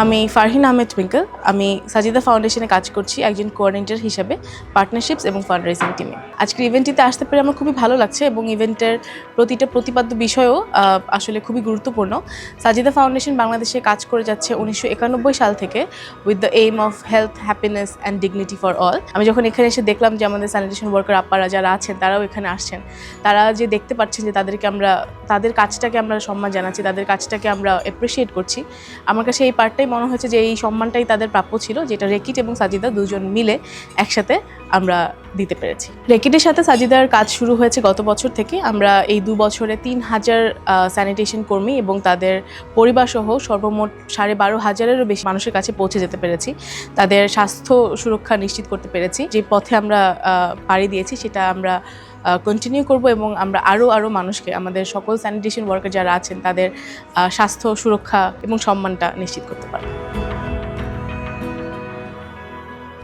আমি ফারহিন আহমেদ টুইঙ্কল। আমি সাজিদা ফাউন্ডেশনে কাজ করছি একজন কোঅর্ডিনেটর হিসাবে পার্টনারশিপস এবং ফান্ড রেজিং টিমে। আজকের ইভেন্টটিতে আসতে পেরে আমার খুবই ভালো লাগছে এবং ইভেন্টের প্রতিটা প্রতিপাদ্য বিষয়ও আসলে খুবই গুরুত্বপূর্ণ। সাজিদা ফাউন্ডেশন বাংলাদেশে কাজ করে যাচ্ছে উনিশশো একানব্বই সাল থেকে with the aim of health happiness and dignity for all আমি যখন এখানে এসে দেখলাম যে আমাদের স্যানিটেশন ওয়ার্কার আপারা যারা আছেন, তারাও এখানে আসছেন। তারা যে দেখতে পাচ্ছেন যে তাদেরকে আমরা, তাদের কাজটাকে আমরা সম্মান জানাচ্ছি, তাদের কাজটাকে আমরা অ্যাপ্রিসিয়েট করছি। আমার কাছে এই পার্টটাই মনে হয়েছে যে এই সম্মানটাই তাদের প্রাপ্য ছিল, যেটা রেকিট এবং সাজিদা দুজন মিলে একসাথে আমরা দিতে পেরেছি। রেকিটের সাথে সাজিদার কাজ শুরু হয়েছে গত বছর থেকে। আমরা এই দু বছরে তিন হাজার স্যানিটেশন কর্মী এবং তাদের পরিবারসহ সর্বমোট সাড়ে বারো হাজারেরও বেশি মানুষের কাছে পৌঁছে যেতে পেরেছি। তাদের স্বাস্থ্য সুরক্ষা নিশ্চিত করতে পেরেছি। যে পথে আমরা পাড়ি দিয়েছি সেটা আমরা কন্টিনিউ করব এবং আমরা আরও আরও মানুষকে, আমাদের সকল স্যানিটেশন ওয়ার্কার যারা আছেন তাদের স্বাস্থ্য সুরক্ষা এবং সম্মানটা নিশ্চিত করতে পারব।